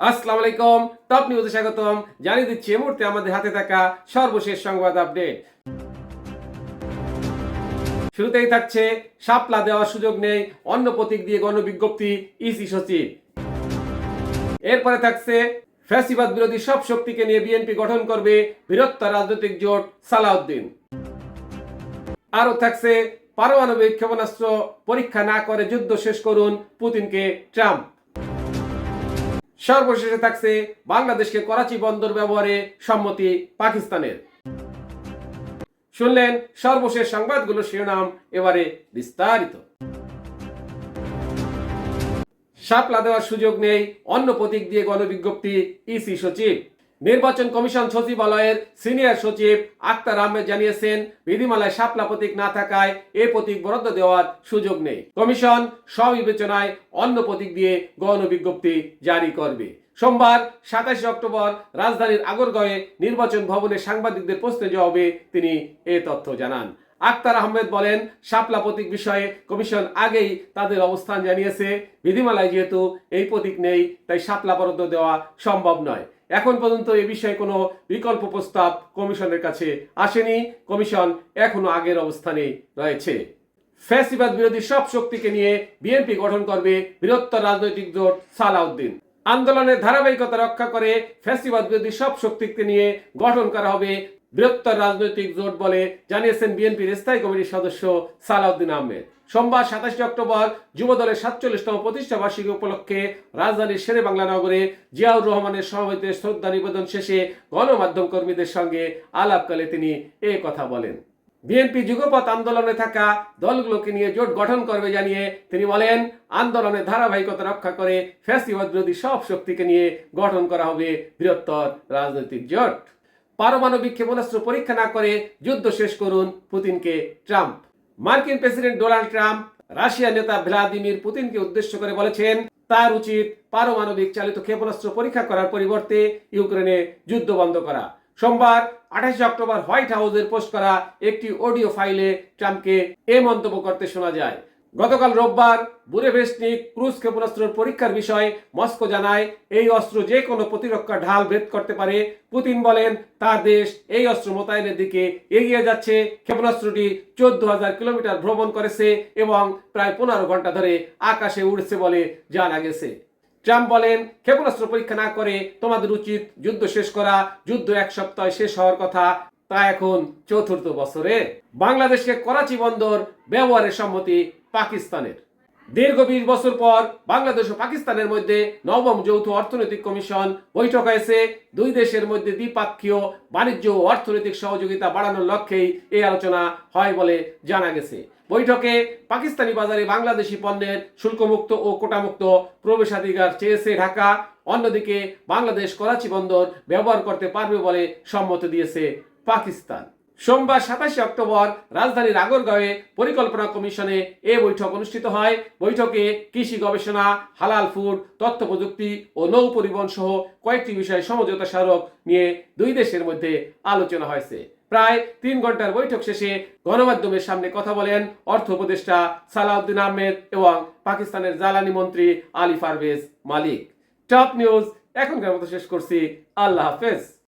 আলাইকুম, টপ নিউজে স্বাগতম। জানিয়ে দিচ্ছি মুহূর্তে আমাদের হাতে থাকা সর্বশেষ সংবাদ আপডেট। শুরুতেই থাকছে, শাপলা দেওয়ার সুযোগ নেই, অন্য প্রতীক দিয়ে গণবিজ্ঞপ্তি, ইসি সচিব। এরপরে থাকছে, ফ্যাসিবাদ বিরোধী সব শক্তিকে নিয়ে বিএনপি গঠন করবে বৃহত্তর রাজনৈতিক জোট সালাউদ্দিন। আরও থাকছে, পারমাণবিক ক্ষেপণাস্ত্র পরীক্ষা না করে যুদ্ধ শেষ করুন পুতিনকে ট্রাম্প। সর্বশেষে থাকছে বাংলাদেশকে করাচি বন্দর ব্যবহারে সম্মতি পাকিস্তানের। শুনলেন সর্বশেষ সংবাদগুলো শিরোনাম, এবারে বিস্তারিত। শাপলা দেওয়ার সুযোগ নেই, অন্য প্রতীক দিয়ে গণবিজ্ঞপ্তি, ইসি সচিব। নির্বাচন কমিশন সচিবালয়ের সিনিয়র সচিব আক্তার আহমেদ জানিয়েছেন, বিধিমালায় শাপলা প্রতীক না থাকায় এ প্রতীক বরাদ্দ দেওয়ার সুযোগ নেই। কমিশন স্ববিবেচনায় অন্য প্রতীক দিয়ে গণবিজ্ঞপ্তি জারি করবে। সোমবার সাতাশে অক্টোবর রাজধানীর আগরগাঁওয়ে নির্বাচন ভবনে সাংবাদিকদের প্রশ্নের জবাবে তিনি এ তথ্য জানান। আক্তার আহমেদ বলেন, শাপলা প্রতীক বিষয়ে কমিশন আগেই তাদের অবস্থান জানিয়েছে। বিধিমালায় যেহেতু এই প্রতীক নেই, তাই শাপলা বরাদ্দ দেওয়া সম্ভব নয়। এখন পর্যন্ত এ বিষয়ে কোনো বিকল্প প্রস্তাব কমিশনের কাছে আসেনি। কমিশন এখনও আগের অবস্থানে রয়েছে। ফ্যাসিবাদ বিরোধী সব শক্তিকে নিয়ে বিএনপি গঠন করবে বৃহত্তর রাজনৈতিক জোট সালাউদ্দিন। আন্দোলনের ধারাবাহিকতা রক্ষা করে ফ্যাসিবাদ বিরোধী সব শক্তিকে নিয়ে গঠন করা হবে বৃহত্তর রাজনৈতিক জোট বলে জানিয়েছেন বিএনপির স্থায়ী কমিটির সদস্য সালাউদ্দিন আহমেদ। সোমবার সাতাশে অক্টোবর যুব দলের সাতচল্লিশতম প্রতিষ্ঠা বার্ষিকী উপলক্ষে রাজধানীর শেরে বাংলা নগরে জিয়াউর রহমানের সমাবেতে শ্রদ্ধা নিবেদন শেষে গণমাধ্যম কর্মীদের সঙ্গে আলাপকালে তিনি এ কথা বলেন। বিএনপি যুগপথ আন্দোলনে থাকা দলগুলোকে নিয়ে জোট গঠন করবে জানিয়ে তিনি বলেন আন্দোলনের ধারাবাহিকতা রক্ষা করে ফ্যাসিবাদ বিরোধী সব শক্তিকে নিয়ে গঠন করা হবে বৃহত্তর রাজনৈতিক জোট। পারমাণবিক ক্ষেপণাস্ত্র পরীক্ষা না করে যুদ্ধ শেষ করুন পুতিনকে ট্রাম্প। মার্কিন প্রেসিডেন্ট ডোনাল্ড ট্রাম্প রাশিয়া নেতা ভ্লাদিমির পুতিনকে উদ্দেশ্য করে বলেছেন, তার উচিত পারমাণবিক চালিত ক্ষেপণাস্ত্র পরীক্ষা করার পরিবর্তে ইউক্রেনে যুদ্ধ বন্ধ করা। সোমবার, আঠাশে অক্টোবর হোয়াইট হাউসের পোস্ট করা একটি অডিও ফাইলে ট্রাম্পকে এ মন্তব্য করতে শোনা যায়। গতকাল রোববার বুরেভেস্টনিক ক্রুজ ক্ষেপণাস্ত্রের পরীক্ষার বিষয়ে মস্কো জানায়, এই অস্ত্র যে কোনো প্রতিরক্ষা ঢাল ভেদ করতে পারে। পুতিন বলেন, তার দেশ এই অস্ত্র মোতায়েনের দিকে এগিয়ে যাচ্ছে। ক্ষেপণাস্ত্রটি চোদ্দ হাজার কিলোমিটার ভ্রমণ করেছে এবং প্রায় পনেরো ঘণ্টা ধরে আকাশে উড়ছে বলে জানা গেছে। ট্রাম্প বলেন, ক্ষেপণাস্ত্র পরীক্ষা না করে তোমাদের উচিত যুদ্ধ শেষ করা। যুদ্ধ এক সপ্তাহে শেষ হওয়ার কথা। তা এখন চতুর্থ বছরে বাংলাদেশকে করাচি বন্দর ব্যবহারের সম্মতি পাকিস্তানের। দীর্ঘ বিশ বছর পর বাংলাদেশ ও পাকিস্তানের মধ্যে নবম যৌথ অর্থনৈতিক কমিশন বৈঠক হয়েছে। দুই দেশের মধ্যে দ্বিপাক্ষীয় বাণিজ্য ও অর্থনৈতিক সহযোগিতা বাড়ানোর লক্ষ্যেই এই আলোচনা হয় বলে জানা গেছে। বৈঠকে পাকিস্তানি বাজারে বাংলাদেশি পণ্যের শুল্কমুক্ত ও কোটামুক্ত প্রবেশাধিকার চেয়েছে ঢাকা। অন্যদিকে বাংলাদেশ করাচি বন্দর ব্যবহার করতে পারবে বলে সম্মতি দিয়েছে পাকিস্তান। সোমবার সাতাশে অক্টোবর রাজধানীর আগরগাঁওয়ে পরিকল্পনা কমিশনে এ বৈঠক অনুষ্ঠিত হয়। বৈঠকে কৃষি গবেষণা, হালাল ফুড, তথ্য প্রযুক্তি ও নৌ পরিবহন সহ কয়েকটি বিষয়ে সমঝোতা স্মারক নিয়ে দুই দেশের মধ্যে আলোচনা হয়েছে। প্রায় তিন ঘণ্টার বৈঠক শেষে গণমাধ্যমের সামনে কথা বলেন অর্থ উপদেষ্টা সালাউদ্দিন আহমেদ এবং পাকিস্তানের জ্বালানি মন্ত্রী আলী পারভেজ মালিক। টপ নিউজ, এখনকার মতো শেষ করছি। আল্লাহ হাফেজ।